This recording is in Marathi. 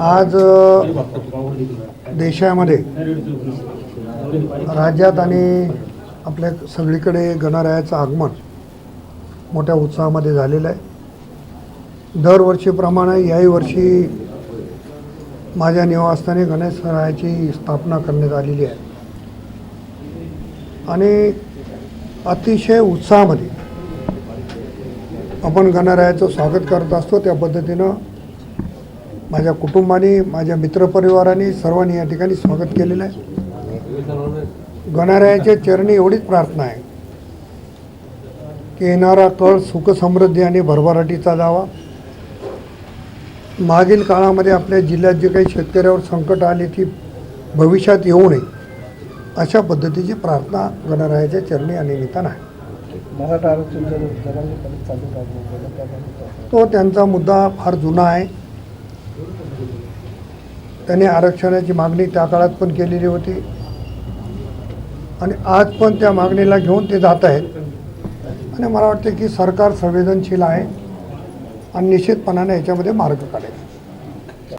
आज देशामध्ये राज्यात आणि आपल्या सगळीकडे गणरायाचं आगमन मोठ्या उत्साहामध्ये झालेलं आहे. दरवर्षीप्रमाणे याही वर्षी माझ्या निवासस्थानी गणेशरायाची स्थापना करण्यात आलेली आहे. आणि अतिशय उत्साहामध्ये आपण गणरायाचं स्वागत करत असतो. त्या पद्धतीनं माझ्या कुटुंबाने माझ्या मित्रपरिवाराने सर्वांनी या ठिकाणी स्वागत केलेलं आहे. गणरायाच्या चरणी एवढीच प्रार्थना आहे की येणारा कळ सुखसमृद्धी आणि भरभराटीचा जावा मागील काळामध्ये आपल्या जिल्ह्यात जे काही शेतकऱ्यावर संकट आले ती भविष्यात येऊ नये अशा पद्धतीची प्रार्थना गणरायाच्या चरणी या निमित्तानं आहे. मराठा आरक्षणच्या दराने परत चालू राहिलं तो त्यांचा मुद्दा फार जुना आहे. त्यांनी आरक्षणाची मागणी त्या काळात पण केलेली होती. आणि आज पण त्या मागणीला घेऊन ते जात आहेत. आणि मला वाटते की सरकार संवेदनशील आहे आणि निश्चितपणाने याच्यामध्ये मार्ग काढेल.